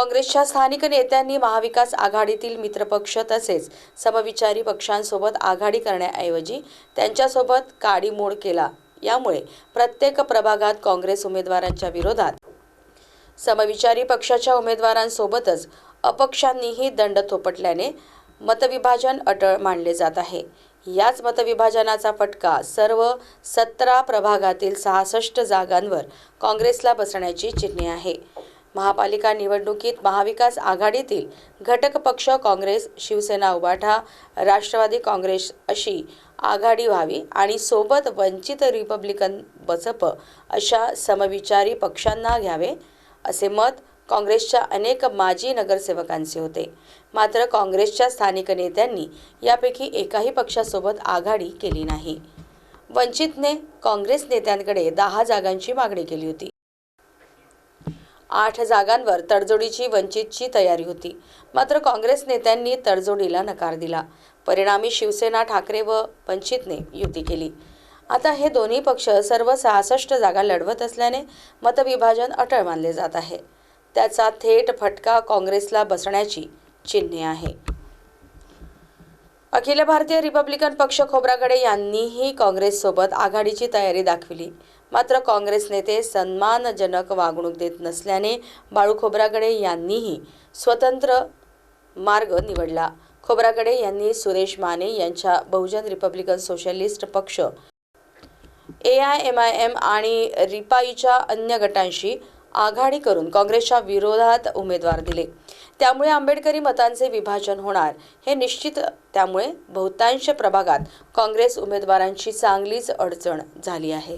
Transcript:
काँग्रेसच्या स्थानिक नेत्यांनी महाविकास आघाडीतील मित्रपक्ष तसेच समविचारी पक्षांसोबत आघाडी करण्याऐवजी त्यांच्यासोबत काडीमोड केला. यामुळे प्रत्येक प्रभागात काँग्रेस उमेदवारांच्या विरोधात समविचारी पक्षाच्या उमेदवारांसोबतच अपक्षांनीही दंड थोपटल्याने मतविभाजन अटळ मानले जात आहे. याच मतविभाजनाचा फटका सर्व सतरा प्रभागातील सहासष्ट जागांवर काँग्रेसला बसण्याची चिन्हे आहे. महापालिका निवडणुकीत महाविकास आघाडीतील घटक पक्ष काँग्रेस शिवसेना उबाठा राष्ट्रवादी काँग्रेस अशी आघाडी व्हावी आणि सोबत वंचित रिपब्लिकन बसप अशा समविचारी पक्षांना घ्यावे असे मत काँग्रेसच्या अनेक माजी नगरसेवकांचे होते. मात्र काँग्रेसच्या स्थानिक नेत्यांनी यापैकी एकाही पक्षासोबत आघाडी केली नाही. वंचितने काँग्रेस नेत्यांकडे दहा जागांची मागणी केली होती. आठ जागांवर तडजोडीची वंचितची तयारी होती. मात्र काँग्रेस नेत्यांनी तडजोडीला नकार दिला. परिणामी शिवसेना ठाकरे व वंचितने युती केली. आता हे दोन्ही पक्ष सर्व सहासष्ट जागा लढवत असल्याने मतविभाजन अटळ मानले जात आहे. त्याचा थेट फटका काँग्रेसला बसण्याची चिन्हे आहे. अखिल भारतीय रिपब्लिकन पक्ष खोब्रागडे यांनीही काँग्रेससोबत आघाडीची तयारी दाखविली. मात्र काँग्रेस नेते सन्मानजनक वागणूक देत नसल्याने बाळू खोब्रागडे यांनीही स्वतंत्र मार्ग निवडला. खोब्रागडे यांनी सुरेश माने यांच्या बहुजन रिपब्लिकन सोशलिस्ट पक्ष A I M I M आणि रिपाईच्या अन्य गटांशी आघाडी करून काँग्रेसच्या विरोधात उमेदवार दिले. त्यामुळे आंबेडकरी मतांचे विभाजन होणार हे निश्चित त्यामुळे बहुतांश प्रभागात काँग्रेस उमेदवारांची चांगलीच अडचण झाली आहे.